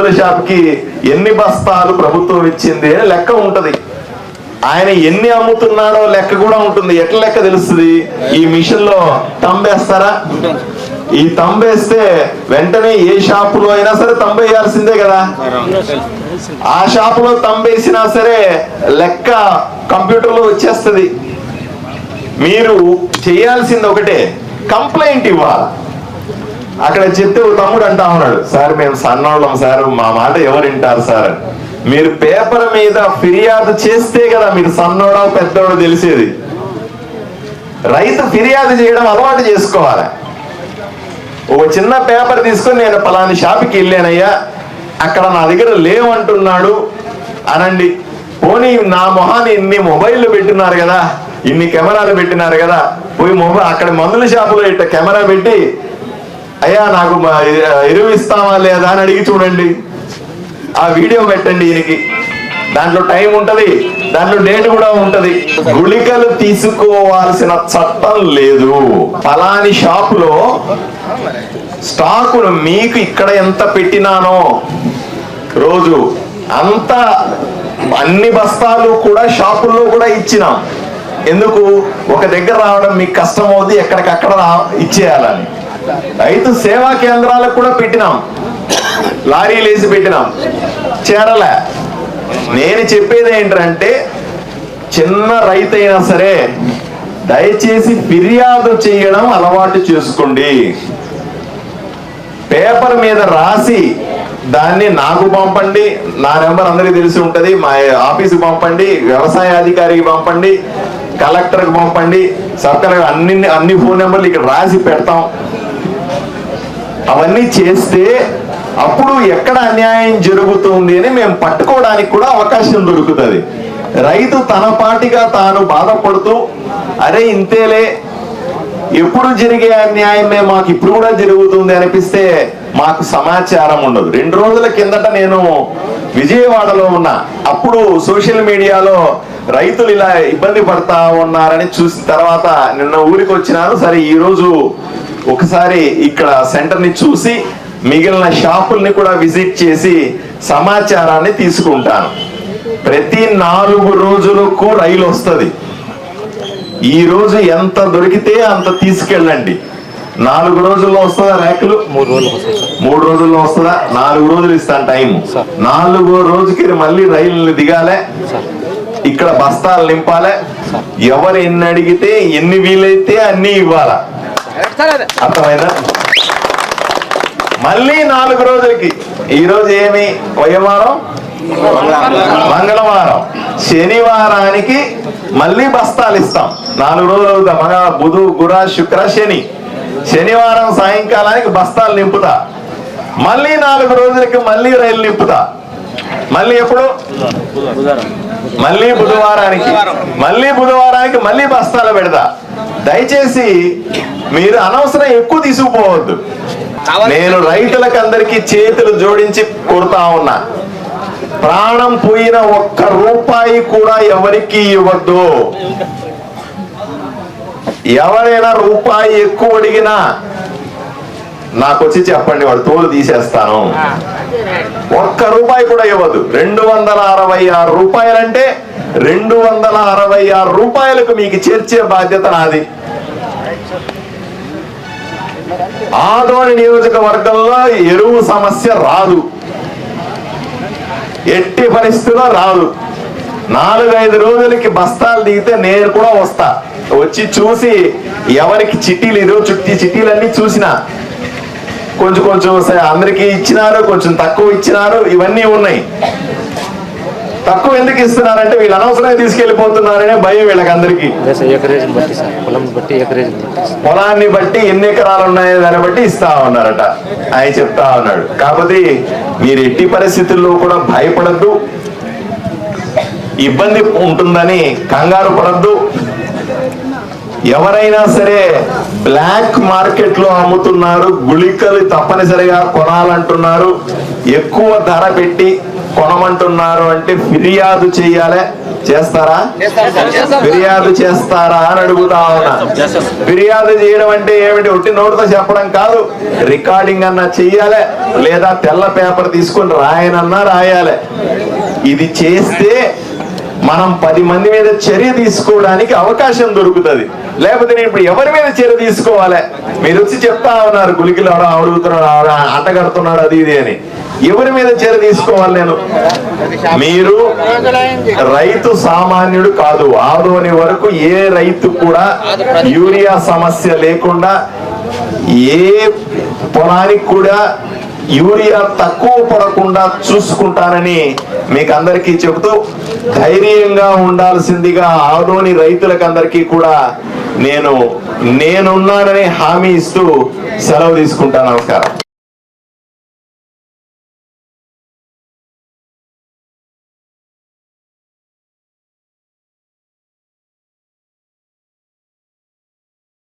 మందుల షాప్కి ఎన్ని బస్తాలు ప్రభుత్వం ఇచ్చింది అని లెక్క ఉంటుంది. ఆయన ఎన్ని అమ్ముతున్నాడో లెక్క కూడా ఉంటుంది. ఎట్లా లెక్క తెలుస్తుంది? ఈ మిషన్లో తంబేస్తారా? ఈ తంబేస్తే వెంటనే ఏ షాపులో అయినా సరే తంబేయాల్సిందే కదా. ఆ షాపులో తంబేసినా సరే లెక్క కంప్యూటర్లో వచ్చేస్తుంది. మీరు చేయాల్సింది ఒకటే కంప్లైంట్ ఇవ్వాలి. అక్కడ చెప్తే ఓ తమ్ముడు అంటా ఉన్నాడు సార్ మేము సన్నోళ్ళం సార్ మా మాట ఎవరు వింటారు సార్? మీరు పేపర్ మీద ఫిర్యాదు చేస్తే కదా మీరు సన్నోడో పెద్దోడో తెలిసేది. రైతు ఫిర్యాదు చేయడం అలవాటు చేసుకోవాలి. ఒక చిన్న పేపర్ తీసుకొని నేను పలాని షాప్కి వెళ్ళానయ్యా అక్కడ నా దగ్గర లేవంటున్నాడు. అనండి పోనీ నా మొహాన్ని ఇన్ని మొబైల్ పెట్టినారు కదా ఇన్ని కెమెరాలు పెట్టినారు కదా పోయి మొబైల్ అక్కడ మందుల షాపులో ఇట్ట కెమెరా పెట్టి అయ్యా నాకు ఎరువు ఇస్తావా లేదా అని అడిగి చూడండి. ఆ వీడియో పెట్టండి ఈయనకి. దాంట్లో టైం ఉంటది దాంట్లో డేట్ కూడా ఉంటది. గుళికలు తీసుకోవాల్సిన చట్టం లేదు. పలాని షాపులో స్టాకును మీకు ఇక్కడ ఎంత పెట్టినానో రోజు అంత అన్ని బస్తాలు కూడా షాపుల్లో కూడా ఇచ్చినాం. ఎందుకు? ఒక దగ్గర రావడం మీకు కష్టం అవుద్ది ఎక్కడికక్కడ రా- ఇచ్చేయాలని. రైతు సేవా కేంద్రాలకు కూడా పెట్టినాం. లారీలు వేసి పెట్టినాం. చేరలే. నేను చెప్పేది ఏంటంటే చిన్న రైతు అయినా సరే దయచేసి ఫిర్యాదు చేయడం అలవాటు చేసుకోండి. పేపర్ మీద రాసి దాన్ని నాకు పంపండి. నా నెంబర్ అందరికీ తెలిసి ఉంటుంది. మా ఆఫీస్కి పంపండి. వ్యవసాయ అధికారికి పంపండి. కలెక్టర్కి పంపండి. సబ్ కలెక్టర్ అన్ని అన్ని ఫోన్ నెంబర్లు ఇక్కడ రాసి పెడతాం. అవన్నీ చేస్తే అప్పుడు ఎక్కడ అన్యాయం జరుగుతుంది అని మేము పట్టుకోవడానికి కూడా అవకాశం దొరుకుతుంది. రైతు తన పాటిగా తాను బాధపడుతూ అరే ఇంతేలే ఎప్పుడు జరిగే అన్యాయమే మాకు ఇప్పుడు కూడా జరుగుతుంది అనిపిస్తే మాకు సమాచారం ఉండదు. రెండు రోజుల కిందట నేను విజయవాడలో ఉన్నా. అప్పుడు సోషల్ మీడియాలో రైతులు ఇలా ఇబ్బంది పడతా ఉన్నారని చూసిన తర్వాత నిన్న ఊరికి వచ్చినాను సరే ఈ రోజు ఒకసారి ఇక్కడ సెంటర్ని చూసి మిగిలిన షాపుల్ని కూడా విజిట్ చేసి సమాచారాన్ని తీసుకుంటాను. ప్రతి నాలుగు రోజులకు రైలు వస్తుంది. ఈ రోజు ఎంత దొరికితే అంత తీసుకెళ్ళండి. నాలుగు రోజుల్లో వస్తుందా ర్యాకులు? మూడు రోజులు మూడు రోజుల్లో వస్తుందా? నాలుగు రోజులు ఇస్తాను టైం. నాలుగో రోజుకి మళ్ళీ రైలు దిగాలే. ఇక్కడ బస్తాలు నింపాలే. ఎవరు ఎన్ని అడిగితే ఎన్ని వీలైతే అన్ని ఇవ్వాలా? అర్థమైందా? మళ్ళీ నాలుగు రోజులకి. ఈ రోజు ఏమి? వయవారం మంగళవారం. శనివారానికి మళ్ళీ బస్తాలు ఇస్తాం. నాలుగు రోజులు అవుతా. మగ బుధు గుర శుక్ర శని. శనివారం సాయంకాలానికి బస్తాలు నింపుతా. మళ్ళీ నాలుగు రోజులకి మళ్ళీ రైలు నింపుతా. మళ్ళీ ఎప్పుడు? మళ్ళీ బుధవారానికి మళ్ళీ బుధవారానికి మళ్ళీ బస్తాలు పెడతా. దయచేసి మీరు అనవసరం ఎక్కువ తీసుకుపోవద్దు. నేను రైతులకు అందరికి చేతులు జోడించి కొడతా ఉన్నా. ప్రాణం పోయిన ఒక్క రూపాయి కూడా ఎవరికి ఇవ్వద్దు. ఎవరైనా రూపాయి ఎక్కువ అడిగినా నాకు వచ్చి చెప్పండి వాడు తోలు తీసేస్తాను. ఒక్క రూపాయి కూడా ఇవ్వదు. రెండు వందల అరవై ఆరు రూపాయలంటే రెండు వందల అరవై ఆరు రూపాయలకు మీకు చేర్చే బాధ్యత నాది. ఆదోని నియోజకవర్గంలో ఎరువు సమస్య రాదు. ఎట్టి పరిస్థితిలో రాదు. నాలుగైదు రోజులకి బస్తాలు దిగితే నేను కూడా వస్తా. వచ్చి చూసి ఎవరికి చిట్టీలు ఈరోజు చుట్టి చిట్టీలన్నీ చూసిన. కొంచెం కొంచెం అందరికి ఇచ్చినారు కొంచెం తక్కువ ఇచ్చినారు ఇవన్నీ ఉన్నాయి. తక్కువ ఎందుకు ఇస్తున్నారంటే వీళ్ళు అనవసరంగా తీసుకెళ్ళిపోతున్నారనే భయం వీళ్ళకి సార్. పొలాన్ని బట్టి ఎన్ని ఎకరాలు ఉన్నాయో దాన్ని బట్టి ఇస్తా ఉన్నారట. ఆయన చెప్తా ఉన్నాడు. కాకపోతే మీరు ఎట్టి పరిస్థితుల్లో కూడా భయపడద్దు. ఇబ్బంది ఉంటుందని కంగారు పడద్దు. ఎవరైనా సరే బ్లాక్ మార్కెట్లో అమ్ముతున్నారు గుళికలు తప్పనిసరిగా కొనాలంటున్నారు ఎక్కువ ధర పెట్టి కొనమంటున్నారు అంటే ఫిర్యాదు చెయ్యాలే చేస్తారా? ఫిర్యాదు చేస్తారా అని అడుగుతా ఉన్నా. ఫిర్యాదు చేయడం అంటే ఏమిటి? ఒట్టి నోటితో చెప్పడం కాదు. రికార్డింగ్ అన్నా చెయ్యాలి. లేదా తెల్ల పేపర్ తీసుకొని రాయనన్నా రాయాలి. ఇది చేస్తే మనం పది మంది మీద చర్య తీసుకోవడానికి అవకాశం దొరుకుతుంది. లేకపోతే నేను ఇప్పుడు ఎవరి మీద చర్య తీసుకోవాలి? మీరు వచ్చి చెప్తా ఉన్నారు గులికిలు అడుగుతున్నాడు అంటగడుతున్నాడు అది ఇది అని. ఎవరి మీద చర్య తీసుకోవాలి నేను? మీరు రైతు సామాన్యుడు కాదు. ఆదోని వరకు ఏ రైతు కూడా యూరియా సమస్య లేకుండా ఏ పొలానికి కూడా యూరియా తక్కువ పడకుండా చూసుకుంటానని మీకు అందరికీ చెబుతూ ధైర్యంగా ఉండాల్సిందిగా ఆడోని రైతులకందరికీ కూడా నేను నేనున్నానని హామీ ఇస్తూ సెలవు తీసుకుంటాను నమస్కారం.